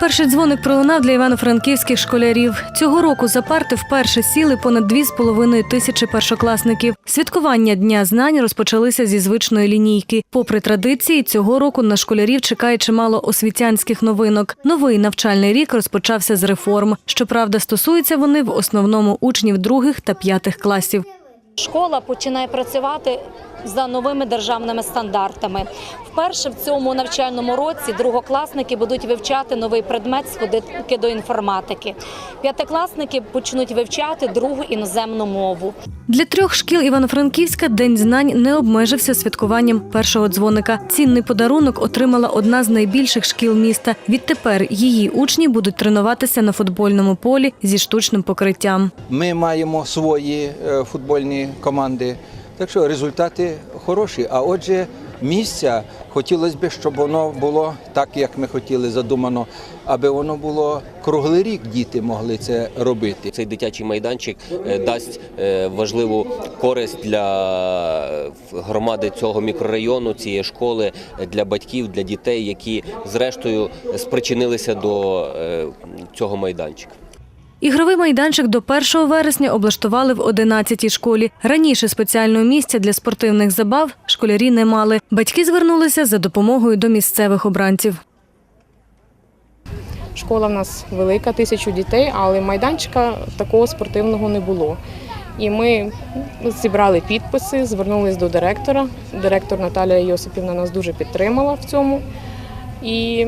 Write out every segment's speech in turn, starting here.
Перший дзвоник пролунав для івано-франківських школярів. Цього року за парти вперше сіли понад 2,5 тисячі першокласників. Святкування Дня знань розпочалися зі звичної лінійки. Попри традиції, цього року на школярів чекає чимало освітянських новинок. Новий навчальний рік розпочався з реформ. Щоправда, стосуються вони в основному учнів других та п'ятих класів. Школа починає працювати за новими державними стандартами. Вперше в цьому навчальному році другокласники будуть вивчати новий предмет сходинки до інформатики. П'ятикласники почнуть вивчати другу іноземну мову. Для трьох шкіл Івано-Франківська День знань не обмежився святкуванням першого дзвоника. Цінний подарунок отримала одна з найбільших шкіл міста. Відтепер її учні будуть тренуватися на футбольному полі зі штучним покриттям. Ми маємо свої е, футбольні команди, так що результати хороші. А отже, місця хотілося б, щоб воно було так, як ми хотіли, задумано, аби воно було круглий рік. Діти могли це робити. Цей дитячий майданчик е, дасть е, важливу користь для е, громади цього мікрорайону, цієї школи, для батьків, для дітей, які зрештою спричинилися до цього майданчика. Ігровий майданчик до 1 вересня облаштували в 11-й школі. Раніше спеціального місця для спортивних забав школярі не мали. Батьки звернулися за допомогою до місцевих обранців. Школа в нас велика, тисячу дітей, але майданчика такого спортивного не було. І ми зібрали підписи, звернулись до директора. Директор Наталія Йосипівна нас дуже підтримала в цьому. І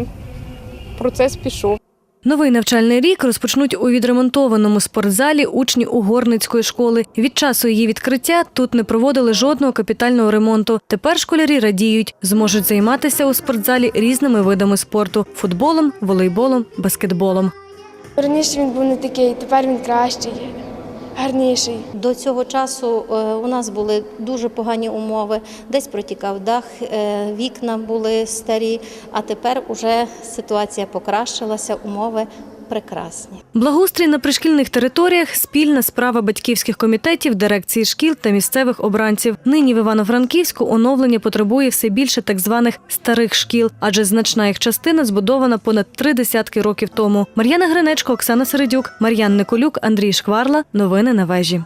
процес пішов. Новий навчальний рік розпочнуть у відремонтованому спортзалі учні Угорницької школи. Від часу її відкриття тут не проводили жодного капітального ремонту. Тепер школярі радіють, зможуть займатися у спортзалі різними видами спорту футболом, волейболом, баскетболом. Раніше він був не такий, тепер він кращий, гарніший. До цього часу е, у нас були дуже погані умови. Десь протікав дах, е, вікна були старі, а тепер уже ситуація покращилася, умови прекрасні. Благоустрій на пришкільних територіях спільна справа батьківських комітетів, дирекції шкіл та місцевих обранців. Нині в Івано-Франківську оновлення потребує все більше так званих старих шкіл, адже значна їх частина збудована понад три десятки років тому. Мар'яна Гринечко, Оксана Середюк, Мар'ян Николюк, Андрій Шкварла. Новини на вежі.